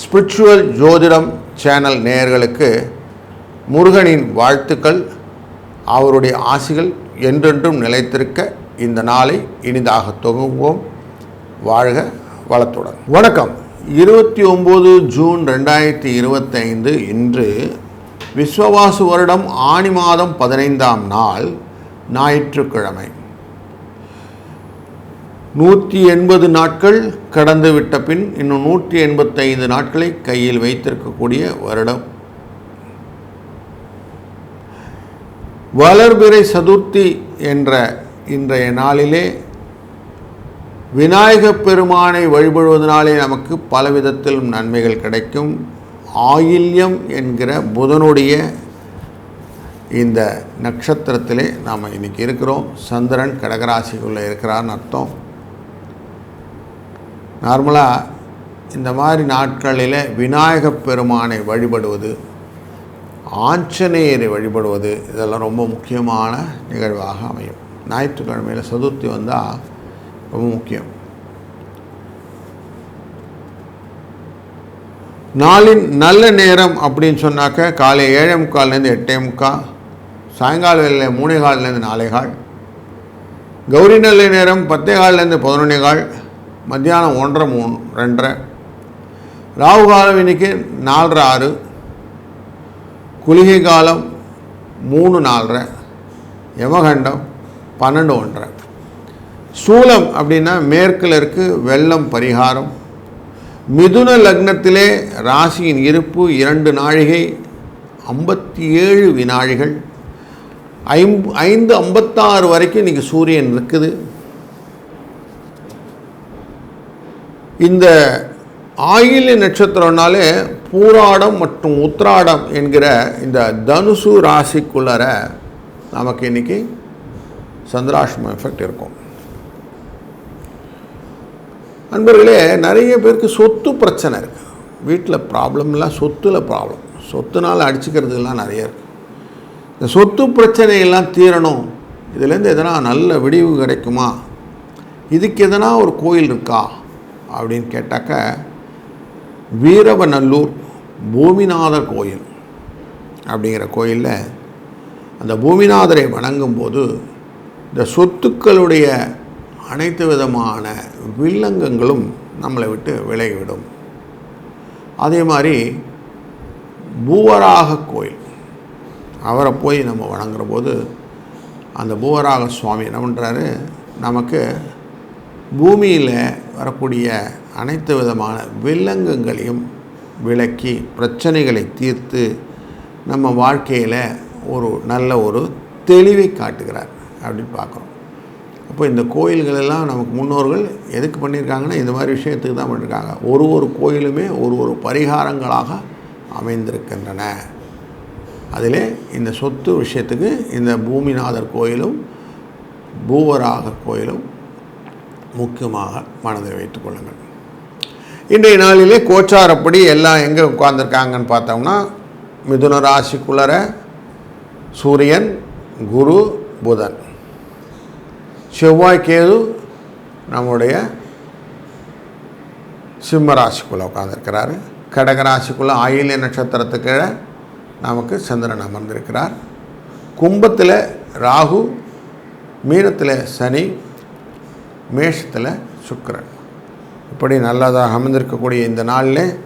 Spiritual ஜோதிடம் channel நேயர்களுக்கு முருகனின் வாழ்த்துக்கள் அவருடைய ஆசிகள் என்றென்றும் நிலைத்திருக்க இந்த நாளை இனிதாக தொகுவோம் வாழ்க வளத்துடன். வணக்கம். இருபத்தி ஒம்பது ஜூன் ரெண்டாயிரத்தி இருபத்தைந்து இன்று விஸ்வவாசு வருடம் ஆணி மாதம் பதினைந்தாம் நாள் ஞாயிற்றுக்கிழமை. நூற்றி எண்பது நாட்கள் கடந்து விட்ட பின் இன்னும் நூற்றி எண்பத்தைந்து நாட்களை கையில் வைத்திருக்கக்கூடிய வருடம். வளர்பிறை சதுர்த்தி என்ற இன்றைய நாளிலே விநாயகப் பெருமானை வழிபடுவதனாலே நமக்கு பலவிதத்திலும் நன்மைகள் கிடைக்கும். ஆயில்யம் என்கிற புதனுடைய இந்த நட்சத்திரத்திலே நாம் இன்றைக்கி இருக்கிறோம். சந்திரன் கடகராசிக்குள்ளே இருக்கிறான்னு அர்த்தம். நார்மலாக இந்த மாதிரி நாட்களில் விநாயகப் பெருமானை வழிபடுவது ஆஞ்சநேயரை வழிபடுவது இதெல்லாம் ரொம்ப முக்கியமான நிகழ்வாக அமையும். ஞாயிற்றுக்கிழமையில் சதுர்த்தி வந்தால் ரொம்ப முக்கியம். நாளின் நல்ல நேரம் அப்படின்னு சொன்னாக்க காலை ஏழே முக்கால்லேருந்து எட்டே முக்கால் சாயங்கால வேலையில் மூணே கால்லேருந்து நாலே கால் கௌரி நல்ல நேரம் பத்தே கால்லேருந்து பதினொன்னே கால் மத்தியானம் ஒன்றரை மூணு ரெண்டரை. ராகு காலம் இன்னைக்கு நாலரை ஆறு. குளிகை காலம் மூணு நாலரை. யமகண்டம் பன்னெண்டு ஒன்றரை. சூலம் அப்படின்னா மேற்கில் இருக்கு வெள்ளம் பரிகாரம். மிதுன லக்னத்திலே ராசியின் இருப்பு இரண்டு நாழிகை ஐம்பத்தி ஏழு வினாழிகள் ஐம் ஐந்து ஐம்பத்தாறு வரைக்கும் இன்றைக்கி சூரியன் இருக்குது இந்த ஆயில்ய நட்சத்திரம்னாலே பூராடம் மற்றும் உத்ராடம் என்கிற இந்த தனுசு ராசிக்குள்ளர நமக்கு இன்றைக்கி சந்திராஷ்டம எஃபெக்ட் இருக்கும். நண்பர்களே நிறைய பேருக்கு சொத்து பிரச்சனை இருக்குது வீட்டில் ப்ராப்ளம்லாம் சொத்துல ப்ராப்ளம் சொத்துனால் அடிச்சுக்கிறதுலாம் நிறைய இருக்குது இந்த சொத்து பிரச்சனையெல்லாம் தீரணும். இதுலேருந்து எதனா நல்ல விடிவு கிடைக்குமா? இதுக்கு எதனா ஒரு கோயில் இருக்கா? அப்படின்னு கேட்டாக்க வீரவநல்லூர் பூமிநாதர் கோயில் அப்படிங்கிற கோயிலில் அந்த பூமிநாதரை வணங்கும்போது இந்த சொத்துக்களுடைய அனைத்து விதமான வில்லங்கங்களும் நம்மளை விட்டு விலகிவிடும். அதே மாதிரி பூவராக கோயில் அவரை போய் நம்ம வணங்குற போது அந்த பூவராக சுவாமி என்ன பண்ணுறாரு நமக்கு பூமியில் வரக்கூடிய அனைத்து விதமான வில்லங்கங்களையும் விளக்கி பிரச்சனைகளை தீர்த்து நம்ம வாழ்க்கையில் ஒரு நல்ல ஒரு தெளிவை காட்டுகிறார் அப்படின்னு பார்க்குறோம். அப்போ இந்த கோயில்களெல்லாம் நமக்கு முன்னோர்கள் எதுக்கு பண்ணியிருக்காங்கன்னா இந்த மாதிரி விஷயத்துக்கு தான் பண்ணியிருக்காங்க. ஒரு ஒரு கோயிலுமே ஒரு ஒரு பரிகாரங்களாக அமைந்திருக்கின்றன. அதிலே இந்த சொத்து விஷயத்துக்கு இந்த பூமிநாதர் கோயிலும் பூவராக கோயிலும் முக்கியமாக மனதில் வைத்துக் கொள்ளுங்கள். இன்றைய நாளிலே கோச்சாரப்படி எல்லாம் எங்கே உட்கார்ந்துருக்காங்கன்னு பார்த்தோம்னா மிதுன ராசிக்குள்ளர சூரியன் குரு புதன். செவ்வாய் கேது நம்முடைய சிம்ம ராசிக்குள்ளே உட்காந்துருக்கிறாரு கடக ராசிக்குள்ளே ஆயில்ய நட்சத்திரத்துக்கு கீழே நமக்கு சந்திரன் அமர்ந்திருக்கிறார். கும்பத்தில் ராகு மீனத்தில் சனி மேஷத்தில் சுக்கரன். இப்படி நல்லதாக அமர்ந்திருக்கக்கூடிய இந்த நாளில்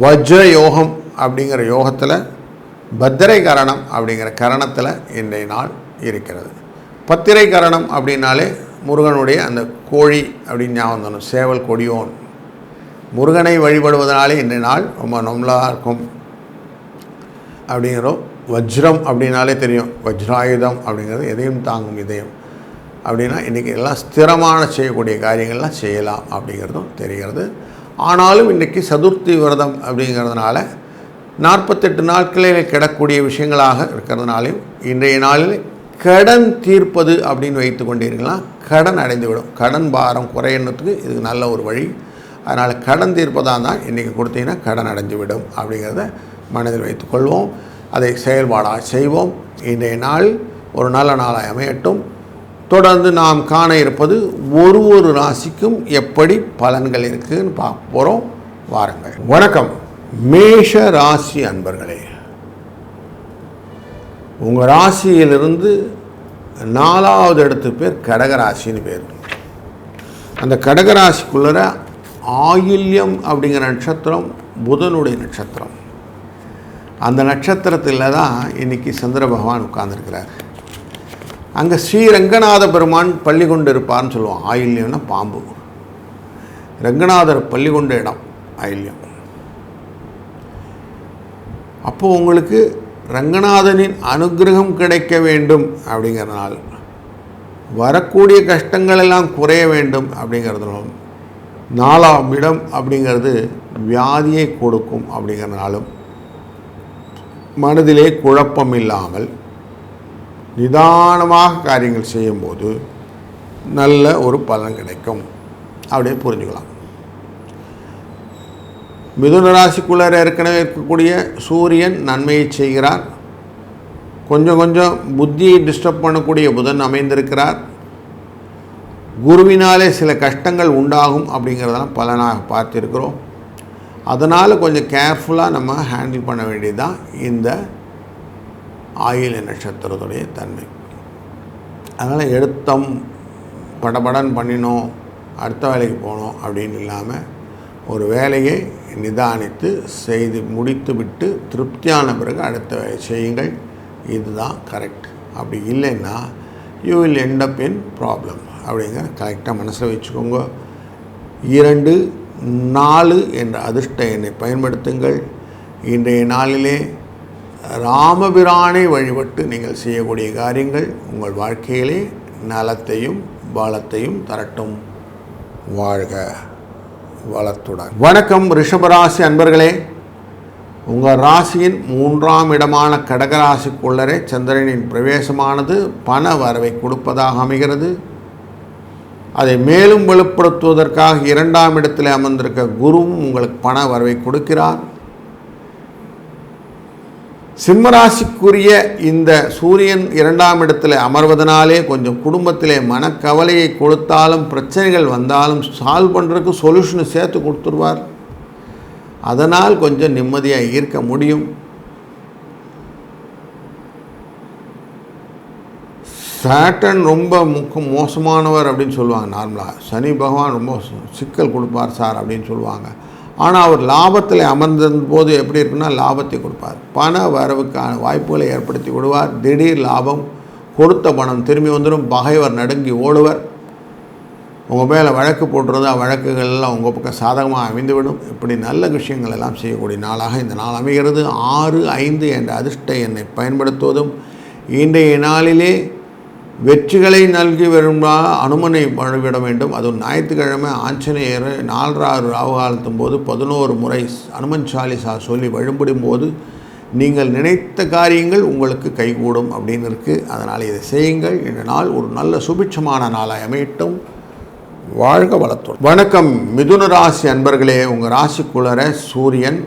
வஜ்ர யோகம் அப்படிங்கிற யோகத்தில் பத்திரை கரணம் அப்படிங்கிற கரணத்தில் இன்றைய நாள் இருக்கிறது. பத்திரை கரணம் அப்படின்னாலே முருகனுடைய அந்த கோழி அப்படின்னு ஞாபகம் தரணும் சேவல் கொடியோன். முருகனை வழிபடுவதனாலே இன்றைய நாள் ரொம்ப நம்மளாக இருக்கும். அப்படிங்கிறோம். வஜ்ரம் அப்படின்னாலே தெரியும். வஜ்ராயுதம் அப்படிங்கிறது எதையும் தாங்கும் இதயம். அப்படின்னா இன்றைக்கி எல்லாம் ஸ்திரமான செய்யக்கூடிய காரியங்கள்லாம் செய்யலாம் அப்படிங்கிறதும் தெரிகிறது. ஆனாலும் இன்றைக்கி சதுர்த்தி விரதம் அப்படிங்கிறதுனால நாற்பத்தெட்டு நாட்களில் கிடக்கூடிய விஷயங்களாக இருக்கிறதுனாலையும் இன்றைய நாளில் கடன் தீர்ப்பது அப்படின்னு வைத்து கொண்டீர்கள்னா கடன் அடைந்துவிடும். கடன் பாரம் குறையணுத்துக்கு இது நல்ல ஒரு வழி. அதனால் கடன் தீர்ப்பதாக தான் இன்றைக்கி கொடுத்தீங்கன்னா கடன் அடைஞ்சு விடும் அப்படிங்கிறத மனதில் வைத்துக்கொள்வோம் அதை செயல்பாடாக செய்வோம். இன்றைய நாள் ஒரு நல்ல நாளாக அமையட்டும். தொடர்ந்து நாம் காண இருப்பது ஒரு ஒரு ராசிக்கும் எப்படி பலன்கள் இருக்குதுன்னு பார்க்க போகிறோம் வாருங்கள். வணக்கம். மேஷ ராசி அன்பர்களே உங்கள் ராசியிலிருந்து நாலாவது இடத்து பேர் கடகராசின்னு பேர். அந்த கடகராசிக்குள்ளே ஆயில்யம் அப்படிங்கிற நட்சத்திரம் புதனுடைய நட்சத்திரம். அந்த நட்சத்திரத்தில் தான் இன்னைக்கு சந்திர பகவான் உட்கார்ந்துருக்கிறார். அங்கே ஸ்ரீரங்கநாத பெருமான் பள்ளி கொண்டு இருப்பார்னு சொல்லுவோம் ஆயில்யம்னா பாம்பு. ரங்கநாதர் பள்ளி கொண்ட இடம் ஆயில்யம். அப்போ உங்களுக்கு ரங்கநாதனின் அனுகிரகம் கிடைக்க வேண்டும் அப்படிங்கிறதுனால வரக்கூடிய கஷ்டங்கள் எல்லாம் குறைய வேண்டும் அப்படிங்கிறதுனாலும் நாலாம் இடம் அப்படிங்கிறது வியாதியை கொடுக்கும் அப்படிங்கிறதுனாலும் மனதிலே குழப்பம் இல்லாமல் நிதானமாக காரியங்கள் செய்யும்போது நல்ல ஒரு பலன் கிடைக்கும். அப்படியே புரிஞ்சுக்கலாம். மிதுன ராசிக்குள்ளார ஏற்கனவே இருக்கக்கூடிய சூரியன் நன்மையை செய்கிறார். கொஞ்சம் கொஞ்சம் புத்தியை டிஸ்டர்ப் பண்ணக்கூடிய புதன் அமைந்திருக்கிறார். குருவினாலே சில கஷ்டங்கள் உண்டாகும் அப்படிங்கிறதெல்லாம் பலனாக பார்த்திருக்கிறோம். அதனால் கொஞ்சம் கேர்ஃபுல்லாக நம்ம ஹேண்டில் பண்ண வேண்டியதுதான் இந்த ஆயில நட்சத்திரத்துடைய தன்மை. அதனால் எடுத்தம் படபடன் பண்ணினோம் அடுத்த வேலைக்கு போனோம் அப்படின்னு இல்லாமல் ஒரு வேலையை நிதானித்து செய்து முடித்து விட்டு திருப்தியான பிறகு அடுத்த வேலை செய்யுங்கள். இதுதான் கரெக்ட் அப்படி இல்லைன்னா you will end up in problem அப்படிங்கிற கரெக்டாக மனசில் வச்சுக்கோங்க. இரண்டு நாலு என்ற அதிர்ஷ்ட எண்ணை பயன்படுத்துங்கள். இன்றைய நாளிலே ராமபிரானை வழிபட்டு நீங்கள் செய்யக்கூடிய காரியங்கள் உங்கள் வாழ்க்கையிலே நலத்தையும் பலத்தையும் தரட்டும். வாழ்க வளத்துடன். வணக்கம் ரிஷபராசி அன்பர்களே. உங்கள் ராசியின் மூன்றாம் இடமான கடகராசிக்குள்ளரே சந்திரனின் பிரவேசமானது பண வரவை கொடுப்பதாக அமைகிறது. அதை மேலும் வெளிப்படுத்துவதற்காக இரண்டாம் இடத்தில் அமர்ந்திருக்க குருவும் உங்களுக்கு பண வரவை கொடுக்கிறார். சிம்மராசிக்குரிய இந்த சூரியன் இரண்டாம் இடத்தில் அமர்வதனாலே கொஞ்சம் குடும்பத்திலே மனக்கவலையை கொடுத்தாலும் பிரச்சனைகள் வந்தாலும் சால்வ் பண்ணுறதுக்கு சொல்யூஷனை சேர்த்து கொடுத்துருவார். அதனால் கொஞ்சம் நிம்மதியாக ஈர்க்க முடியும். சேட்டன் ரொம்ப முக்க மோசமானவர் அப்படின்னு சொல்லுவாங்க. நார்மலாக சனி பகவான் ரொம்ப சிக்கல் கொடுப்பார் சார் அப்படின்னு சொல்லுவாங்க. ஆனால் அவர் லாபத்தில் அமர்ந்திருந்த போது எப்படி இருக்குன்னா லாபத்தை கொடுப்பார். பண வரவுக்கான வாய்ப்புகளை ஏற்படுத்தி விடுவார். திடீர் லாபம் கொடுத்த பணம் திரும்பி வந்துடும் பகைவர் நடுங்கி ஓடுவர். உங்கள் மேலே வழக்கு போட்டுருந்தா வழக்குகள்லாம் உங்கள் பக்கம் சாதகமாக அமைந்துவிடும். இப்படி நல்ல விஷயங்கள் எல்லாம் செய்யக்கூடிய நாளாக இந்த நாள் அமைகிறது. ஆறு ஐந்து என்ற அதிர்ஷ்ட எண்ணை பயன்படுத்துவதும் இன்றைய நாளிலே வெற்றிகளை நல்கி வரும்பா அனுமனை வழிவிட வேண்டும். அதுவும் ஞாயிற்றுக்கிழமை ஆஞ்சநேயர் நாலராறு ராவு போது பதினோரு முறை அனுமன் சாலிசா சொல்லி வழிபடும் போது நீங்கள் நினைத்த காரியங்கள் உங்களுக்கு கைகூடும் அப்படின்னு இருக்குது அதனால் இதை செய்யுங்கள். இந்த நாள் ஒரு நல்ல சுபிட்சமான நாளாக அமையட்டும். வாழ்க வளத்துடன். வணக்கம். மிதுன ராசி அன்பர்களே உங்கள் ராசிக்குள்ளர சூரியன்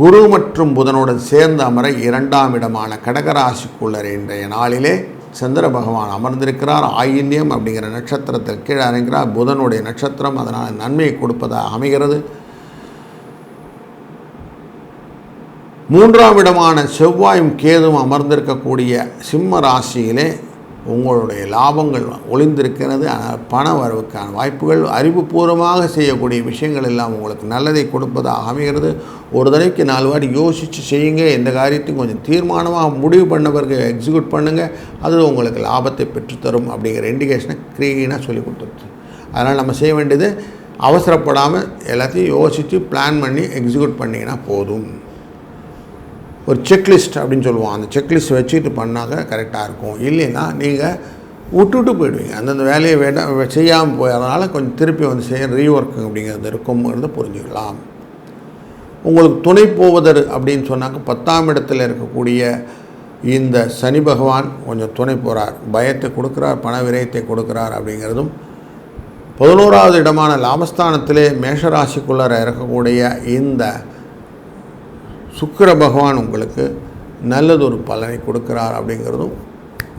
குரு மற்றும் புதனுடன் சேர்ந்து அமர இரண்டாம் இடமான கடகராசிக்குள்ளர் இன்றைய நாளிலே சந்திர பகவான் அமர்ந்திருக்கிறார் ஆயில்யம் அப்படிங்கிற நட்சத்திரத்தில் கீழே இறங்கிறார் புதனுடைய நட்சத்திரம் அதனால் நன்மையை கொடுப்பதாக அமைகிறது. மூன்றாம் இடமான செவ்வாயும் கேதும் அமர்ந்திருக்கக்கூடிய சிம்ம ராசியிலே உங்களுடைய லாபங்கள் ஒளிந்திருக்கிறது. ஆனால் பண வரவுக்கான வாய்ப்புகள் அறிவுபூர்வமாக செய்யக்கூடிய விஷயங்கள் எல்லாம் உங்களுக்கு நல்லதை கொடுப்பதாக அமைகிறது. ஒரு தடவைக்கு நாலு வாட்டி யோசித்து செய்யுங்க. எந்த காரியத்தையும் கொஞ்சம் தீர்மானமாக முடிவு பண்ண பிறகு எக்ஸிக்யூட் பண்ணுங்கள் அது உங்களுக்கு லாபத்தை பெற்றுத்தரும் அப்படிங்கிற இண்டிகேஷனை க்ளீனாக சொல்லி கொடுத்துருச்சு. அதனால் நம்ம செய்ய வேண்டியது அவசரப்படாமல் எல்லாத்தையும் யோசித்து பிளான் பண்ணி எக்ஸிக்யூட் பண்ணிங்கன்னா போதும். ஒரு செக்லிஸ்ட் அப்படின்னு சொல்லுவோம். அந்த செக்லிஸ்ட் வச்சுட்டு பண்ணாக்க கரெக்டாக இருக்கும். இல்லைன்னா நீங்கள் விட்டுட்டு போயிடுவீங்க. அந்தந்த வேலையை வேண்டாம் செய்யாமல் போயறதுனால கொஞ்சம் திருப்பி வந்து செய்ய ரீஒர்க் அப்படிங்கிறது இருக்குங்கிறத புரிஞ்சுக்கலாம். உங்களுக்கு துணை போவதர் அப்படின்னு சொன்னாக்க பத்தாம் இடத்தில் இருக்கக்கூடிய இந்த சனி பகவான் கொஞ்சம் துணை போகிறார் பயத்தை கொடுக்குறார் பண விரயத்தை கொடுக்குறார் அப்படிங்கிறதும் பதினோராவது இடமான லாபஸ்தானத்திலே மேஷராசிக்குள்ளார இருக்கக்கூடிய இந்த சுக்கிர பகவான் உங்களுக்கு நல்லதொரு பலனை கொடுக்கிறார் அப்படிங்கிறதும்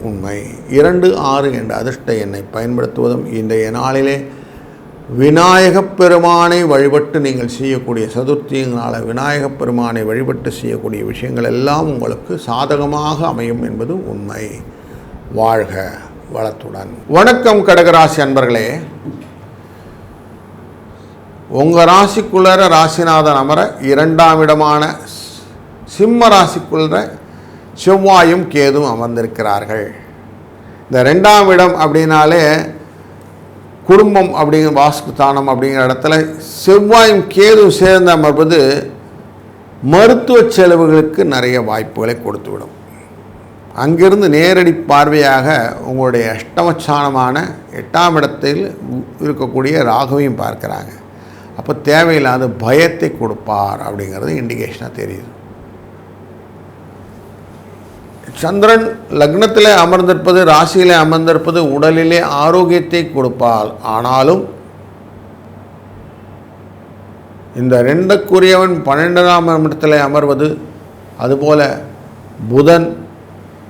உண்மை. இரண்டு ஆறு என்ற அதிர்ஷ்ட எண்ணை பயன்படுத்துவதும் இன்றைய நாளிலே விநாயகப் பெருமானை வழிபட்டு நீங்கள் செய்யக்கூடிய சதுர்த்தியினால் விநாயகப் பெருமானை வழிபட்டு செய்யக்கூடிய விஷயங்கள் எல்லாம் உங்களுக்கு சாதகமாக அமையும் என்பது உண்மை. வாழ்க வளத்துடன். வணக்கம் கடகராசி அன்பர்களே. உங்கள் ராசிக்குள்ளர ராசிநாதன் அமர இரண்டாம் இடமான சிம்ம ராசிக்குள்ள செவ்வாயும் கேதும் அமர்ந்திருக்கிறார்கள். இந்த ரெண்டாம் இடம் அப்படின்னாலே குடும்பம் அப்படிங்கிற வாஸ்து அப்படிங்கிற இடத்துல செவ்வாயும் கேதும் சேர்ந்து அமர்வது மருத்துவ செலவுகளுக்கு நிறைய வாய்ப்புகளை கொடுத்துவிடும். அங்கிருந்து நேரடி பார்வையாக உங்களுடைய அஷ்டமச்சானமான எட்டாம் இடத்தில் இருக்கக்கூடிய ராகுவையும் பார்க்குறாங்க. அப்போ தேவையில்லாத பயத்தை கொடுப்பார் அப்படிங்கிறது இண்டிகேஷனாக தெரியுது. சந்திரன் லக்னத்தில் அமர்ந்திருப்பது ராசியிலே அமர்ந்திருப்பது உடலிலே ஆரோக்கியத்தை கொடுப்பால் ஆனாலும் இந்த ரெண்டுக்குரியவன் பன்னெண்டாம் இடத்தில் அமர்வது அதுபோல புதன்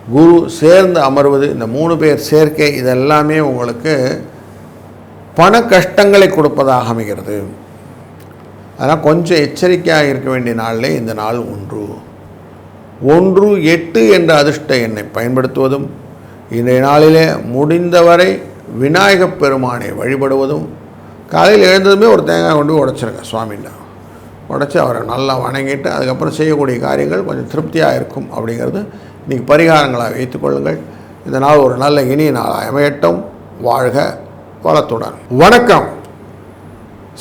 குரு சேர்ந்து அமர்வது இந்த மூணு பேர் சேர்க்கை இதெல்லாமே உங்களுக்கு பண கஷ்டங்களை கொடுப்பதாக அமைகிறது. அதனால் கொஞ்சம் எச்சரிக்கையாக இருக்க வேண்டிய நாளிலே இந்த நாள் ஒன்று. ஒன்று எட்டு என்ற அதிர்ஷ்ட எண்ணை பயன்படுத்துவதும் இன்றைய நாளிலே முடிந்தவரை விநாயகப் பெருமானை வழிபடுவதும் காலையில் எழுந்ததுமே ஒரு தேங்காய் கொண்டு போய் உடைச்சிருங்க உடச்சி அவரை நல்லா வணங்கிட்டு அதுக்கப்புறம் செய்யக்கூடிய காரியங்கள் கொஞ்சம் திருப்தியாக இருக்கும் அப்படிங்கிறது இன்றைக்கி பரிகாரங்களாக வைத்துக்கொள்ளுங்கள் இதனால் ஒரு நல்ல இனிய நாளாக அமையட்டும். வாழ்க வளத்துடன். வணக்கம்.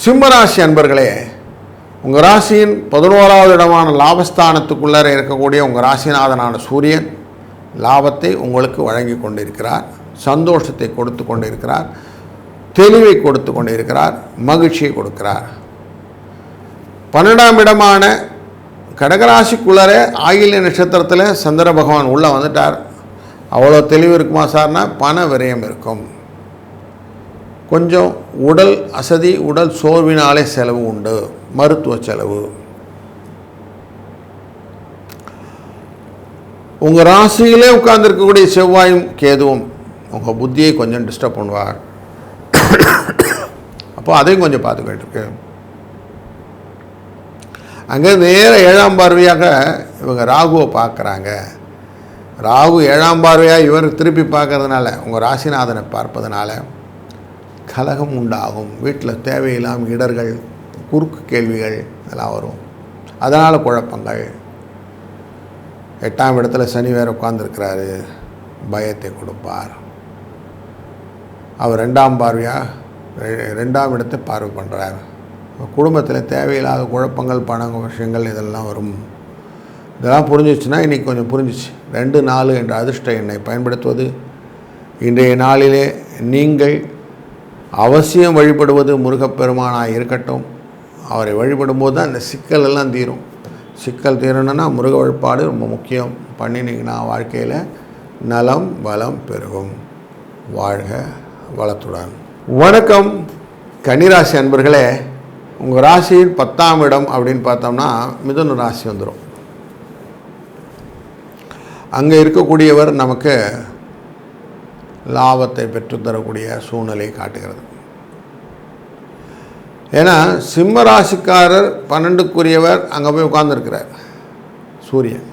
சிம்மராசி அன்பர்களே உங்கள் ராசியின் பதினோராவது இடமான லாபஸ்தானத்துக்குள்ளே இருக்கக்கூடிய உங்கள் ராசிநாதனான சூரியன் லாபத்தை உங்களுக்கு வழங்கி கொண்டிருக்கிறார். சந்தோஷத்தை கொடுத்து கொண்டிருக்கிறார். தெளிவை கொடுத்து கொண்டிருக்கிறார். மகிழ்ச்சியை கொடுக்கிறார். பன்னெண்டாம் இடமான கடகராசிக்குள்ளரே ஆயில்ய நட்சத்திரத்தில் சந்திர பகவான் உள்ளே வந்துட்டார். அவ்வளோ தெளிவு இருக்குமா சார்னா? பண விரயம் இருக்கும். கொஞ்சம் உடல் அசதி உடல் சோர்வினாலே செலவு உண்டு. மருத்துவ செலவு. உங்கள் ராசியிலே உட்கார்ந்துருக்கக்கூடிய செவ்வாயும் கேதுவும் உங்கள் புத்தியை கொஞ்சம் டிஸ்டர்ப் பண்ணுவார். அப்போ அதையும் கொஞ்சம் பார்த்துக்கிட்டு இருக்கு. அங்கே நேர ஏழாம் பார்வையாக இவங்க ராகுவை பார்க்குறாங்க. ராகு ஏழாம் பார்வையாக இவர் திருப்பி பார்க்கறதுனால உங்கள் ராசிநாதனை பார்ப்பதனால கலகம் உண்டாகும். வீட்டில் தேவையில்லாமல் இடர்கள் குறுக்கு கேள்விகள் இதெல்லாம் வரும். அதனால் குழப்பங்கள். எட்டாம் இடத்துல சனி வேறு உட்காந்துருக்கிறாரு பயத்தை கொடுப்பார். அவர் ரெண்டாம் பார்வையாக ரெண்டாம் இடத்தை பார்வை பண்ணுறார் குடும்பத்தில் தேவையில்லாத குழப்பங்கள் பண விஷயங்கள் இதெல்லாம் வரும். இதெல்லாம் புரிஞ்சிச்சுன்னா இன்றைக்கி கொஞ்சம் புரிஞ்சிச்சு. ரெண்டு நாலு என்ற அதிர்ஷ்ட எண்ணை பயன்படுத்துவது. இன்றைய நாளிலே நீங்கள் அவசியம் வழிபடுவது முருகப்பெருமானாக இருக்கட்டும். அவரை வழிபடும்போது தான் இந்த சிக்கல் எல்லாம் தீரும். சிக்கல் தீரணும்னா முருக வழிபாடு ரொம்ப முக்கியம். பண்ணினீங்கன்னா வாழ்க்கையில் நலம் வளம் பெருகும். வாழ்க வளத்துடன். வணக்கம். கன்னிராசி அன்பர்களே உங்கள் ராசியின் பத்தாம் இடம் அப்படின்னு பார்த்தோம்னா மிதுன ராசி வந்துடும் அங்கே இருக்கக்கூடியவர் நமக்கு லாபத்தை பெற்றுத்தரக்கூடிய சூழ்நிலை காட்டுகிறது. ஏன்னா சிம்ம ராசிக்காரர் பன்னெண்டுக்குரியவர் அங்கே போய் உட்கார்ந்துருக்கிறார். சூரியன்.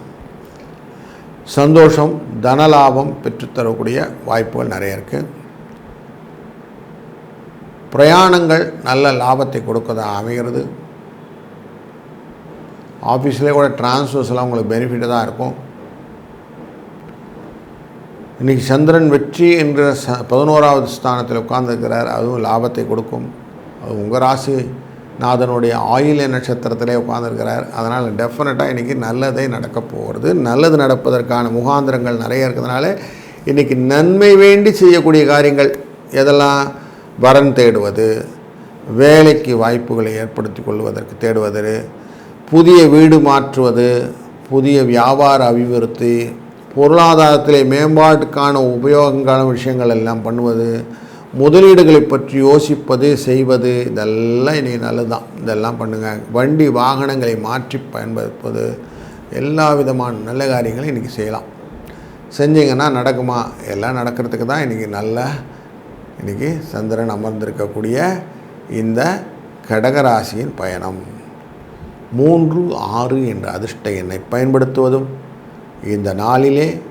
சந்தோஷம் தனலாபம் பெற்றுத்தரக்கூடிய வாய்ப்புகள் நிறைய இருக்குது பிரயாணங்கள் நல்ல லாபத்தை கொடுக்கதாக அமைகிறது. ஆஃபீஸ்லேயே கூட டிரான்ஸ்ஃபர்ஸ்லாம் உங்களுக்கு பெனிஃபிட்டு தான் இருக்கும். இன்றைக்கி சந்திரன் வெற்றி என்ற ச பதினோராவது ஸ்தானத்தில் உட்கார்ந்துருக்கிறார். அதுவும் லாபத்தை கொடுக்கும். அது உங்கள் ராசி நாதனுடைய ஆயில நட்சத்திரத்திலே உட்காந்துருக்கிறார் அதனால் டெஃபினட்டாக இன்றைக்கி நல்லதே நடக்க போகிறது. நல்லது நடப்பதற்கான முகாந்திரங்கள் நிறைய இருக்கிறதுனால இன்றைக்கி நன்மை வேண்டி செய்யக்கூடிய காரியங்கள் எதெல்லாம்? வரன் தேடுவது வேலைக்கு வாய்ப்புகளை ஏற்படுத்தி கொள்வதற்கு தேடுவது புதிய வீடு மாற்றுவது புதிய வியாபார அபிவிருத்தி பொருளாதாரத்திலே மேம்பாட்டுக்கான உபயோகங்கான விஷயங்கள் எல்லாம் பண்ணுவது முதலீடுகளை பற்றி யோசிப்பது செய்வது இதெல்லாம் இன்றைக்கி நல்லது தான் இதெல்லாம் பண்ணுங்கள் வண்டி வாகனங்களை மாற்றி பயன்படுத்துவது எல்லா விதமான நல்ல காரியங்களும் இன்றைக்கி செய்யலாம். செஞ்சீங்கன்னா நடக்குமா? எல்லாம் நடக்கிறதுக்கு தான் இன்றைக்கி நல்ல இன்றைக்கி சந்திரன் அமர்ந்திருக்கக்கூடிய இந்த கடகராசியின் பயணம். மூன்று ஆறு என்ற அதிர்ஷ்ட எண்ணை பயன்படுத்துவதும் இந்த நாளிலே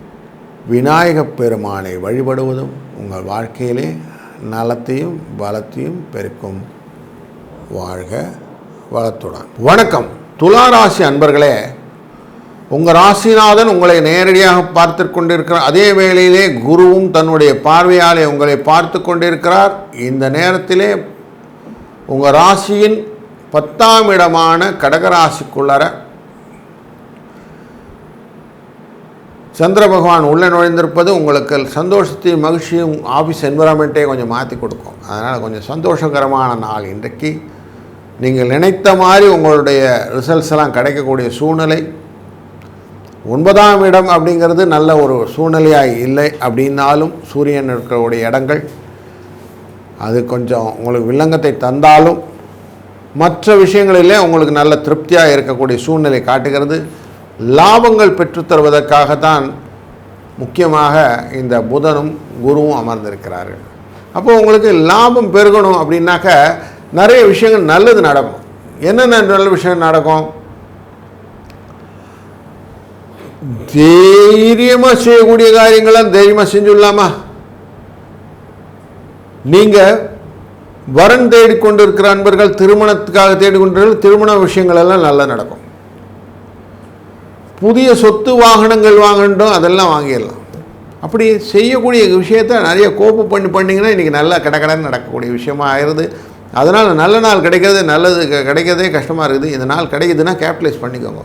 விநாயகப் பெருமானை வழிபடுவதும் உங்கள் வாழ்க்கையிலே நலத்தையும் பலத்தையும் பெருக்கும். வாழ்க வளத்துடன். வணக்கம். துளாராசி அன்பர்களே உங்கள் ராசிநாதன் உங்களை நேரடியாக பார்த்து கொண்டிருக்கிறார் அதே வேளையிலே குருவும் தன்னுடைய பார்வையாலே உங்களை பார்த்து கொண்டிருக்கிறார். இந்த நேரத்திலே உங்கள் ராசியின் பத்தாம் இடமான கடகராசிக்குள்ளர சந்திர பகவான் உள்ளே நுழைந்திருப்பது உங்களுக்கு சந்தோஷத்தையும் மகிழ்ச்சியும் ஆஃபீஸ் என்விரான்மெண்ட்டே கொஞ்சம் மாற்றி கொடுக்கும். அதனால் கொஞ்சம் சந்தோஷகரமான நாள் இன்றைக்கு. நீங்கள் நினைத்த மாதிரி உங்களுடைய ரிசல்ட்ஸ் எல்லாம் கிடைக்கக்கூடிய சூழ்நிலை. ஒன்பதாம் இடம் அப்படிங்கிறது நல்ல ஒரு சூழ்நிலையாக இல்லை அப்படின்னாலும் சூரியன் இருக்கக்கூடிய இடங்கள். அது கொஞ்சம் உங்களுக்கு வில்லங்கத்தை தந்தாலும் மற்ற விஷயங்களிலே உங்களுக்கு நல்ல திருப்தியாக இருக்கக்கூடிய சூழ்நிலை காட்டுகிறது. லாபங்கள் பெற்றுத்தருவதற்காகத்தான் முக்கியமாக இந்த புதனும் குருவும் அமர்ந்திருக்கிறார்கள். அப்போது உங்களுக்கு லாபம் பெருகணும் அப்படின்னாக்க நிறைய விஷயங்கள் நல்லது நடக்கும். என்னென்ன நல்ல விஷயம் நடக்கும்? தைரியமாக செய்யக்கூடிய காரியங்களாம் தைரியமாக செஞ்சுடலாமா? நீங்கள் வரன் தேடிக்கொண்டிருக்கிற அன்பர்கள் திருமணத்துக்காக தேடிக்கொண்டிருக்கிற திருமண விஷயங்கள் எல்லாம் நல்லா நடக்கும். புதிய சொத்து வாகனங்கள் வாங்கணும் அதெல்லாம் வாங்கிடலாம். அப்படி செய்யக்கூடிய விஷயத்த நிறைய கோப்பு பண்ணி பண்ணிங்கன்னா இன்றைக்கி நல்லா கடக்கடன்னு நடக்கக்கூடிய விஷயமா ஆயிடுது. அதனால் நல்ல நாள் கிடைக்கிறது நல்லது கிடைக்கிறதே கஷ்டமாக இருக்குது. இந்த நாள் கிடைக்குதுன்னா கேபிட்டலைஸ் பண்ணிக்கோங்க.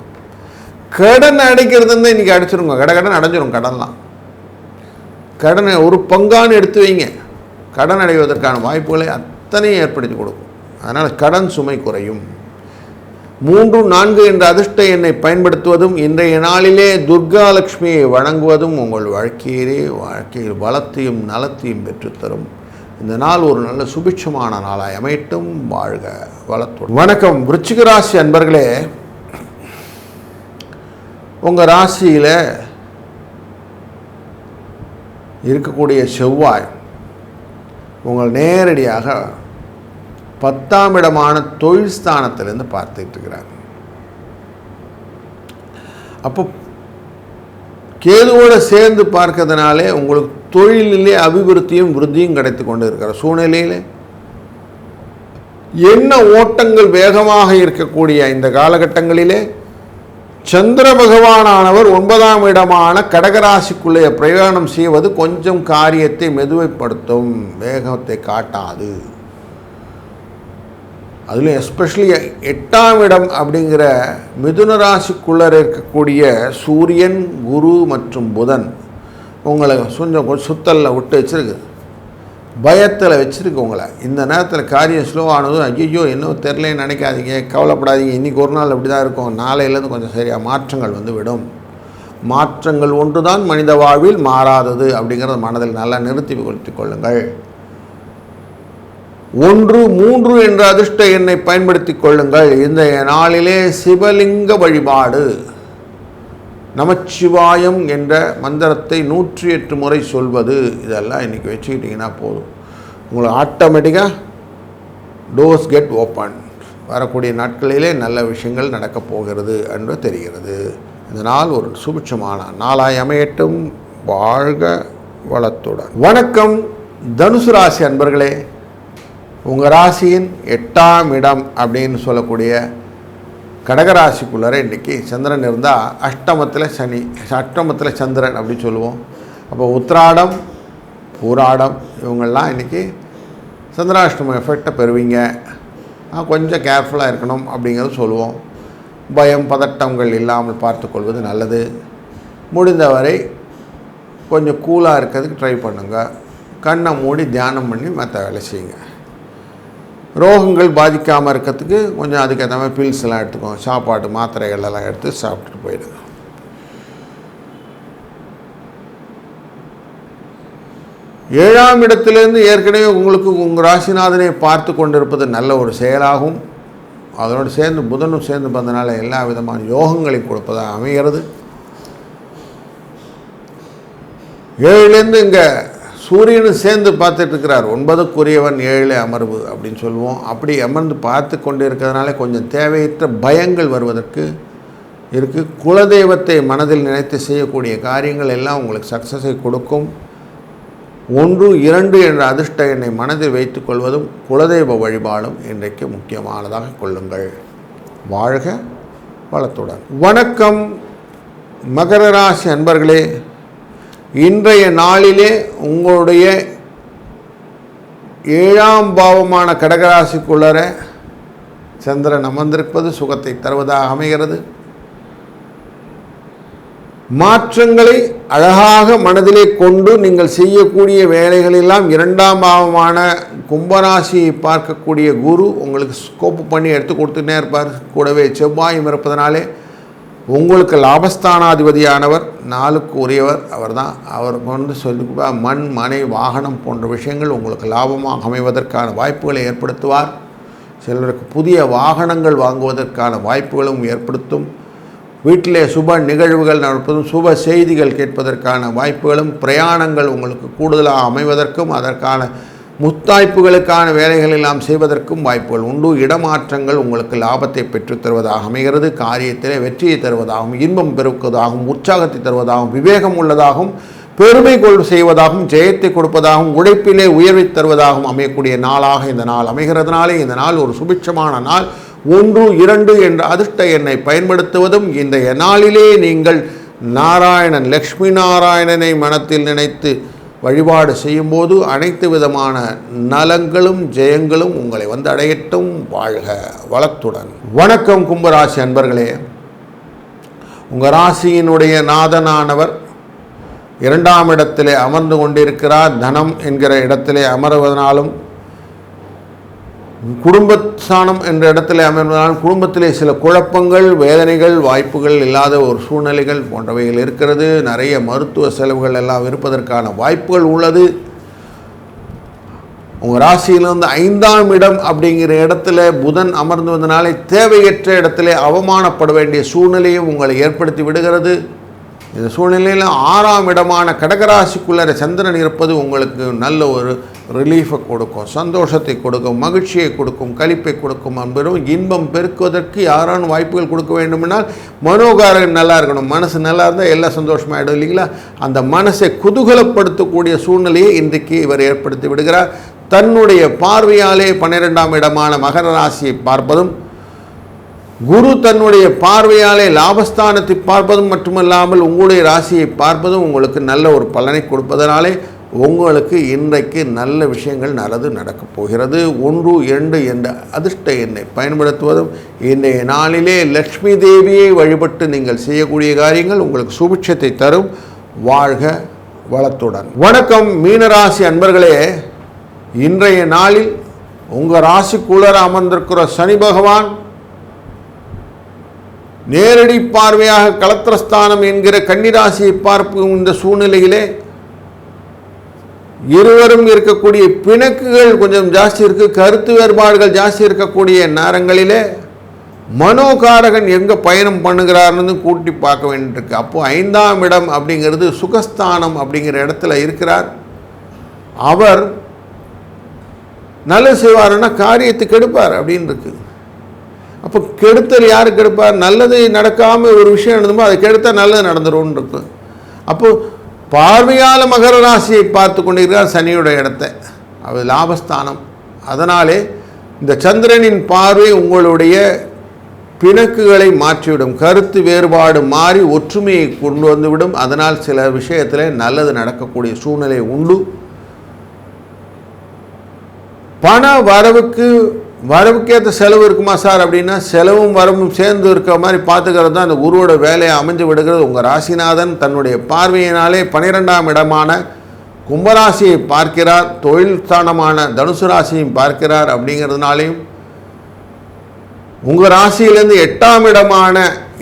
கடன் அடைக்கிறதுன்னு இன்றைக்கி அடைச்சிருங்க. கடகடன் அடைஞ்சிரும் கடன்லாம் கடனை ஒரு பங்கான்னு எடுத்து வைங்க. கடன் அடைவதற்கான வாய்ப்புகளை அத்தனையும் ஏற்படுத்தி கொடுக்கும். அதனால் கடன் சுமை குறையும். மூன்று நான்கு என்ற அதிர்ஷ்ட எண்ணை பயன்படுத்துவதும் இன்றைய நாளிலே துர்கா வழங்குவதும் வணங்குவதும் உங்கள் வாழ்க்கையிலே வாழ்க்கையில் வளத்தையும் நலத்தையும் பெற்றுத்தரும். இந்த நாள் ஒரு நல்ல சுபிட்சமான நாளாய் அமையட்டும். வாழ்க வளத்துடன். வணக்கம். விருச்சிக ராசி அன்பர்களே உங்கள் ராசியில் இருக்கக்கூடிய செவ்வாய் உங்கள் நேரடியாக பத்தாம் இடமான தொழில் ஸ்தானத்திலேருந்து பார்த்துட்டு இருக்கிறார் அப்போ கேதுவோடு சேர்ந்து பார்க்கறதுனாலே உங்களுக்கு தொழிலிலே அபிவிருத்தியும் விருத்தியும் கிடைத்து கொண்டு இருக்கிற சூழ்நிலையிலே என்ன ஓட்டங்கள் வேகமாக இருக்கக்கூடிய இந்த காலகட்டங்களிலே சந்திர பகவானானவர் ஒன்பதாம் இடமான கடகராசிக்குள்ளே பிரயாணம் செய்வது கொஞ்சம் காரியத்தை மெதுவைப்படுத்தும் வேகத்தை காட்டாது. அதுலேயும் எஸ்பெஷலி எட்டாம் இடம் அப்படிங்கிற மிதுன ராசிக்குள்ளே இருக்கக்கூடிய சூரியன் குரு மற்றும் புதன் உங்களை கொஞ்சம் சுத்தலில் விட்டு வச்சுருக்குது. பயத்தில் வச்சுருக்கு உங்களை. இந்த நேரத்தில் காரியம் ஸ்லோ ஆனதும் ஐயோ இன்னும் தெரிலன்னு நினைக்காதீங்க கவலைப்படாதீங்க. இன்றைக்கி ஒரு நாள் அப்படி தான் இருக்கும் நாளையிலேருந்து கொஞ்சம் சரியாக மாற்றங்கள் வந்து விடும். மாற்றங்கள் ஒன்று தான் மனித வாழ்வில் மாறாதது அப்படிங்கிறத மனதில் நல்லா நிறுத்தி கொளுத்திக் கொள்ளுங்கள். ஒன்று மூன்று என்ற அதிர்ஷ்ட எண்ணை பயன்படுத்தி கொள்ளுங்கள். இந்த நாளிலே சிவலிங்க வழிபாடு. நமச்சிவாயம் என்ற மந்திரத்தை நூற்றி எட்டு முறை சொல்வது. இதெல்லாம் இன்றைக்கி வச்சுக்கிட்டிங்கன்னா போதும். உங்களை ஆட்டோமேட்டிக்காக டோர்ஸ் கெட் ஓப்பன் வரக்கூடிய நாட்களிலே நல்ல விஷயங்கள் நடக்கப் போகிறது என்று தெரிகிறது. இந்த நாள் ஒரு சுபிட்சமான நாளாய் அமையட்டும். வாழ்க வளத்துடன். வணக்கம். தனுசு ராசி அன்பர்களே. உங்கள் ராசியின் எட்டாம் இடம் அப்படின்னு சொல்லக்கூடிய கடகராசிக்குள்ளார இன்றைக்கி சந்திரன் இருந்தால் அஷ்டமத்தில் சனி அஷ்டமத்தில் சந்திரன் அப்படின்னு சொல்லுவோம். அப்போ உத்திராடம் பூராடம் இவங்கெல்லாம் இன்றைக்கி சந்திராஷ்டம எஃபெக்டை பெறுவீங்க. கொஞ்சம் கேர்ஃபுல்லாக இருக்கணும் அப்படிங்கிறது சொல்லுவோம். பயம் பதட்டங்கள் இல்லாமல் பார்த்துக்கொள்வது நல்லது. முடிந்தவரை கொஞ்சம் கூலாக இருக்கிறதுக்கு ட்ரை பண்ணுங்கள் கண்ணை மூடி தியானம் பண்ணி மற்ற வேலை செய்யுங்க. ரோகங்கள் பாதிக்காமல் இருக்கிறதுக்கு கொஞ்சம் அதுக்கேற்ற மாதிரி பில்ஸ் எல்லாம் எடுத்துக்கோங்க சாப்பாடு மாத்திரைகள் எல்லாம் எடுத்து சாப்பிட்டுட்டு போயிடுங்க. ஏழாம் இடத்துலேருந்து ஏற்கனவே உங்களுக்கு உங்கள் ராசிநாதனை பார்த்து கொண்டிருப்பது நல்ல ஒரு செயலாகும். அதனோடு சேர்ந்து புதனும் சேர்ந்து வந்தனால எல்லா விதமான யோகங்களையும் கொடுப்பதாக அமைகிறது. ஏழுலேருந்து இங்கே சூரியனும் சேர்ந்து பார்த்துட்டு இருக்கிறார். ஒன்பதுக்குரியவன் ஏழு அமர்வு அப்படின்னு சொல்லுவோம். அப்படி அமர்ந்து பார்த்து கொண்டு இருக்கிறதுனால கொஞ்சம் தேவையற்ற பயங்கள் வருவதற்கு இருக்குது குலதெய்வத்தை மனதில் நினைத்து செய்யக்கூடிய காரியங்கள் எல்லாம் உங்களுக்கு சக்ஸஸை கொடுக்கும். ஒன்று இரண்டு என்ற அதிர்ஷ்ட எண்ணை மனதில் வைத்துக் கொள்வதும் குலதெய்வ வழிபாடும் இன்றைக்கு முக்கியமானதாக கொள்ளுங்கள். வாழ்க வளத்துடன். வணக்கம். மகர ராசி அன்பர்களே இன்றைய நாளிலே உங்களுடைய ஏழாம் பாவமான கடகராசிக்குள்ளர சந்திரன் அமர்ந்திருப்பது சுகத்தை தருவதாக அமைகிறது. மாற்றங்களை அழகாக மனதிலே கொண்டு நீங்கள் செய்யக்கூடிய வேலைகளெல்லாம் இரண்டாம் பாவமான கும்பராசியை பார்க்கக்கூடிய குரு உங்களுக்கு ஸ்கோப்பு பண்ணி எடுத்து கொடுத்துட்டே இருப்பார். கூடவே செவ்வாயும் இருப்பதனாலே உங்களுக்கு லாபஸ்தானாதிபதியானவர் நாளுக்கு உரியவர் அவர் தான் அவர் கொண்டு சொல்லி மண் மனை வாகனம் போன்ற விஷயங்கள் உங்களுக்கு லாபமாக அமைவதற்கான வாய்ப்புகளை ஏற்படுத்துவார். சிலருக்கு புதிய வாகனங்கள் வாங்குவதற்கான வாய்ப்புகளும் ஏற்படுத்தும். வீட்டிலே சுப நிகழ்வுகள் நடப்பதும் சுப செய்திகள் கேட்பதற்கான வாய்ப்புகளும் பிரயாணங்கள் உங்களுக்கு கூடுதலாக அமைவதற்கும் அதற்கான முத்தாய்ப்புகளுக்கான வேலைகள் எல்லாம் செய்வதற்கும் வாய்ப்புகள் உண்டு. இடமாற்றங்கள் உங்களுக்கு லாபத்தை பெற்றுத் தருவதாக அமைகிறது. காரியத்திலே வெற்றியை தருவதாகவும் இன்பம் பெருக்குவதாகவும் உற்சாகத்தை தருவதாகவும் விவேகம் உள்ளதாகவும் பெருமை கொள் செய்வதாகவும் ஜெயத்தை கொடுப்பதாகவும் உழைப்பிலே உயர்வை தருவதாகவும் அமையக்கூடிய நாளாக இந்த நாள் அமைகிறதுனாலே இந்த நாள் ஒரு சுபிட்சமான நாள். ஒன்று இரண்டு என்ற அதிர்ஷ்ட எண்ணை பயன்படுத்துவதும் இந்த நாளிலே நீங்கள் நாராயணன் லக்ஷ்மி நாராயணனை மனத்தில் நினைத்து வழிபாடு செய்யும்போது அனைத்து விதமான நலங்களும் ஜெயங்களும் உங்களை வந்து அடையட்டும். வாழ்க வளத்துடன். வணக்கம் கும்பராசி அன்பர்களே. உங்கள் ராசியினுடைய நாதனானவர் இரண்டாம் இடத்திலே அமர்ந்து கொண்டிருக்கிறார். தனம் என்கிற இடத்திலே அமர்வதனாலும் குடும்பஸ்தானம் என்ற இடத்துல அமைந்ததால் குடும்பத்திலே சில குழப்பங்கள் வேதனைகள் வாய்ப்புகள் இல்லாத ஒரு சூழ்நிலைகள் போன்றவைகள் இருக்கிறது. நிறைய மருத்துவ செலவுகள் எல்லாம் இருப்பதற்கான வாய்ப்புகள் உள்ளது. உங்கள் ராசியிலிருந்து ஐந்தாம் இடம் அப்படிங்கிற இடத்துல புதன் அமர்ந்து வந்தனாலே தேவையற்ற இடத்துல அவமானப்பட வேண்டிய சூழ்நிலையும் உங்களை ஏற்படுத்தி விடுகிறது. இந்த சூழ்நிலையில் ஆறாம் இடமான கடகராசிக்குள்ளே சந்திரன் இருப்பது உங்களுக்கு நல்ல ஒரு ரிலீஃபை கொடுக்கும் சந்தோஷத்தை கொடுக்கும் மகிழ்ச்சியை கொடுக்கும் களிப்பை கொடுக்கும் என்பதும் இன்பம் பெருக்குவதற்கு யாரான வாய்ப்புகள் கொடுக்க வேண்டுமென்றால் மனோகாரன் நல்லா இருக்கணும். மனசு நல்லா இருந்தால் எல்லாம் சந்தோஷமாகிடும் இல்லைங்களா? அந்த மனசை குதூகலப்படுத்தக்கூடிய சூழ்நிலையை இன்றைக்கு இவர் ஏற்படுத்தி விடுகிறார். தன்னுடைய பார்வையாலே பன்னிரெண்டாம் இடமான மகர ராசியை பார்ப்பதும் குரு தன்னுடைய பார்வையாலே லாபஸ்தானத்தை பார்ப்பதும் மட்டுமல்லாமல் உங்களுடைய ராசியை பார்ப்பதும் உங்களுக்கு நல்ல ஒரு பலனை கொடுப்பதனாலே உங்களுக்கு இன்றைக்கு நல்ல விஷயங்கள் நல்லது நடக்கப் போகிறது. ஒன்று இரண்டு என்ற அதிர்ஷ்ட எண்ணை பயன்படுத்துவதும் இன்றைய நாளிலே லக்ஷ்மி தேவியை வழிபட்டு நீங்கள் செய்யக்கூடிய காரியங்கள் உங்களுக்கு சுபிட்சத்தை தரும். வாழ்க வளத்துடன். வணக்கம் மீனராசி அன்பர்களே. இன்றைய நாளில் உங்கள் ராசிக்குள்ளர அமர்ந்திருக்கிற சனி பகவான் நேரடி பார்வையாக களத்திரஸ்தானம் என்கிற கன்னிராசியை பார்க்கும் இந்த சூழ்நிலையிலே இருவரும் இருக்கக்கூடிய பிணக்குகள் கொஞ்சம் ஜாஸ்தி இருக்கு கருத்து வேறுபாடுகள் ஜாஸ்தி இருக்கக்கூடிய நேரங்களிலே மனோகாரகன் எங்கே பயணம் பண்ணுகிறார்னு கூட்டி பார்க்க வேண்டியிருக்கு. அப்போது ஐந்தாம் இடம் அப்படிங்கிறது சுகஸ்தானம் அப்படிங்கிற இடத்துல இருக்கிறார். அவர் நல்ல செய்வாருன்னா காரியத்தை கெடுப்பார் அப்படின்னு இருக்கு அப்போ கெடுத்தல் யார் கெடுப்பார் நல்லது நடக்காமல் ஒரு விஷயம் நடந்துமோ அதை கெடுத்தால் நல்லது நடந்துரும்னு இருக்கும் அப்போது பார்வையால் மகர ராசியை பார்த்து கொண்டிருக்கிறார் சனியுடைய இடத்தை. அது லாபஸ்தானம். அதனாலே இந்த சந்திரனின் பார்வை உங்களுடைய பிணக்குகளை மாற்றிவிடும். கருத்து வேறுபாடு மாறி ஒற்றுமையை கொண்டு வந்துவிடும். அதனால் சில விஷயத்தில் நல்லது நடக்கக்கூடிய சூழ்நிலை உண்டு. பண வரவுக்கு வரவுக்கேற்ற செலவு இருக்குமா சார் அப்படின்னா செலவும் வரவும் சேர்ந்து இருக்கிற மாதிரி பார்த்துக்கிறது தான் அந்த குருவோட வேலையை அமைஞ்சு விடுகிறது. உங்கள் ராசிநாதன் தன்னுடைய பார்வையினாலே பனிரெண்டாம் இடமான கும்பராசியை பார்க்கிறார் தொழில் ஸ்தானமான தனுசு ராசியும் பார்க்கிறார் அப்படிங்கிறதுனாலையும் உங்கள் ராசியிலேருந்து எட்டாம் இடமான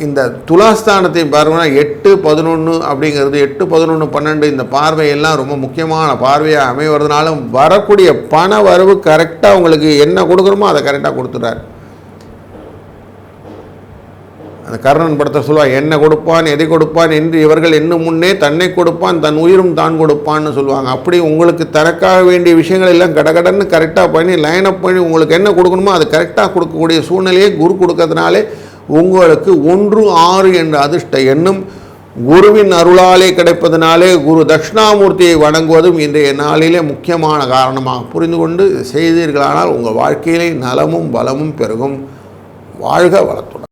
இந்த துலாஸ்தானத்தை பார்க்கணும்னா எட்டு பதினொன்று அப்படிங்கிறது எட்டு பதினொன்று பன்னெண்டு இந்த பார்வையெல்லாம் ரொம்ப முக்கியமான பார்வையாக அமைவதுனாலும் வரக்கூடிய பண வரவு கரெக்டாக உங்களுக்கு என்ன கொடுக்குறோமோ அதை கரெக்டாக கொடுத்துட்றாரு. அந்த கர்ணன் படத்தை சொல்லுவான் என்ன கொடுப்பான் எதை கொடுப்பான் என்று இவர்கள் இன்னும் முன்னே தன்னை கொடுப்பான் தன் உயிரும் தான் கொடுப்பான்னு சொல்லுவாங்க. அப்படி உங்களுக்கு தனக்காக வேண்டிய விஷயங்கள் எல்லாம் கடகடன்னு கரெக்டாக பண்ணி லைன் அப் பண்ணி உங்களுக்கு என்ன கொடுக்கணுமோ அது கரெக்டாக கொடுக்கக்கூடிய சூழ்நிலையை குரு கொடுக்கறதுனாலே உங்களுக்கு ஒன்று ஆறு என்ற அதிர்ஷ்ட எண்ணும் குருவின் அருளாலே கிடைப்பதனாலே குரு தட்சிணாமூர்த்தியை வணங்குவதும் இன்றைய நாளிலே முக்கியமான காரணமாக புரிந்து கொண்டு செய்தீர்களானால் உங்கள் வாழ்க்கையிலே நலமும் பலமும் பெருகும். வாழ்க வளத்துடன்.